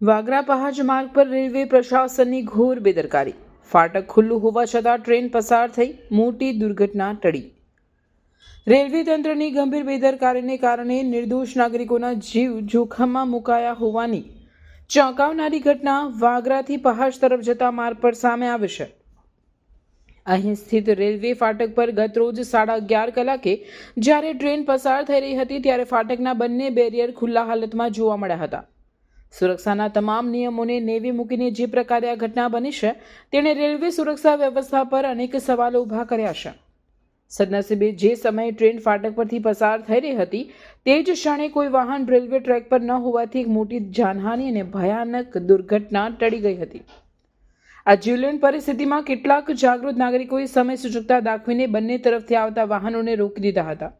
વાગરા પહાજ માર્ગ પર રેલવે પ્રશાસનની ઘોર બેદરકારી. ફાટક ખુલ્લું હોવા છતાં ટ્રેન પસાર થઈ મોટી દુર્ઘટના ટળી. રેલવે તંત્રની ગંભીર બેદરકારીને કારણે નિર્દોષ નાગરિકોના જીવ જોખમમાં મુકાયા હોવાની ચોંકાવનારી ઘટના વાગરાથી પહાજ તરફ જતા માર્ગ પર સામે આવી છે. અહીં સ્થિત રેલવે ફાટક પર ગત રોજ સાડા અગિયાર કલાકે જ્યારે ટ્રેન પસાર થઈ રહી હતી ત્યારે ફાટકના બંને બેરિયર ખુલ્લા હાલતમાં જોવા મળ્યા હતા. સુરક્ષાના તમામ નિયમોને નેવી મૂકીને જે પ્રકારે આ ઘટના બની છે, તેણે રેલવે સુરક્ષા વ્યવસ્થા પર અનેક સવાલો ઊભા કર્યા છે. સદનસીબે જે સમયે ટ્રેન ફાટક પરથી પસાર થઈ રહી હતી, તે જ ક્ષણે કોઈ વાહન રેલવે ટ્રેક પર ન હોવાથી એક મોટી જાનહાનિ અને ભયાનક દુર્ઘટના ટળી ગઈ હતી. આ જીવલેણ પરિસ્થિતિમાં કેટલાક જાગૃત નાગરિકોએ સમય સૂચકતા દાખવીને બંને તરફથી આવતા વાહનોને રોકી દીધા હતા,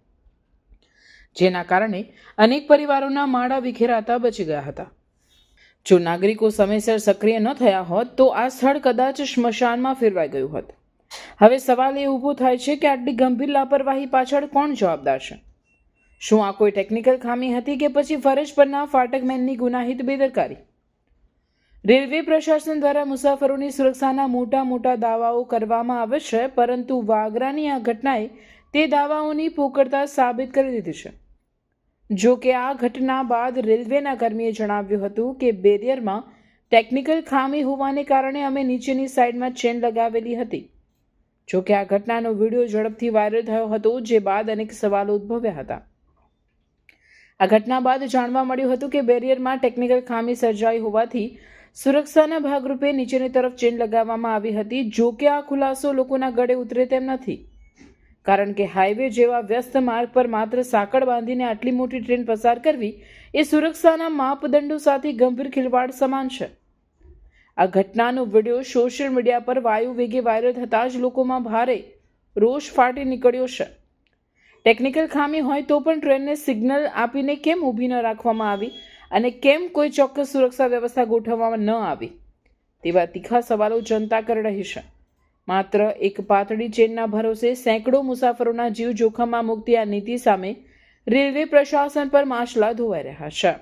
જેના કારણે અનેક પરિવારોના માળા વિખેરાતા બચી ગયા હતા. જો નાગરિકો સમયસર સક્રિય ન થયા હોત, તો આ સ્થળ કદાચ સ્મશાનમાં ફેરવાઈ ગયું હોત. હવે સવાલ એ ઊભો થાય છે કે આટલી ગંભીર લાપરવાહી પાછળ કોણ જવાબદાર છે શું આ કોઈ ટેકનિકલ ખામી હતી કે પછી ફરજ પરના ફાટકમેનની ગુનાહિત બેદરકારી? રેલવે પ્રશાસન દ્વારા મુસાફરોની સુરક્ષાના મોટા મોટા દાવાઓ કરવામાં આવે છે, પરંતુ વાગરાની આ ઘટનાએ તે દાવાઓની પોકળતા સાબિત કરી દીધી છે. જો કે આ ઘટના બાદ રેલવેના કર્મીએ જણાવ્યું હતું કે બેરિયરમાં ટેકનિકલ ખામી હોવાને કારણે અમે નીચેની સાઈડમાં ચેન લગાવેલી હતી. જો કે આ ઘટનાનો વીડિયો ઝડપથી વાયરલ થયો હતો, જે બાદ અનેક સવાલો ઉદ્ભવ્યા હતા. આ ઘટના બાદ જાણવા મળ્યું હતું કે બેરિયરમાં ટેકનિકલ ખામી સર્જાઈ હોવાથી સુરક્ષાના ભાગરૂપે નીચેની તરફ ચેન લગાવવામાં આવી હતી, જો કે આ ખુલાસો લોકોના ગળે ઉતરે તેમ નથી. કારણ કે હાઈવે જેવા વ્યસ્ત માર્ગ પર માત્ર સાંકળ બાંધીને આટલી મોટી ટ્રેન પસાર કરવી એ સુરક્ષાના માપદંડો સાથે ગંભીર ખિલવાડ સમાન છે. આ ઘટનાનો વીડિયો સોશિયલ મીડિયા પર વાયુ વેગે વાયરલ થતાં જ લોકોમાં ભારે રોષ ફાટી નીકળ્યો છે. ટેકનિકલ ખામી હોય તો પણ ટ્રેનને સિગ્નલ આપીને કેમ ઊભી ન રાખવામાં આવી અને કેમ કોઈ ચોક્કસ સુરક્ષા વ્યવસ્થા ગોઠવવામાં ન આવી? તેવા તીખા સવાલો જનતા કરી રહી છે. માત્ર એક પાતળી ચેનના ભરોસે સેંકડો મુસાફરોના જીવ જોખમમાં મુકતી આ નીતિ સામે રેલવે પ્રશાસન પર માછલા ધોવાઈ રહ્યા છે.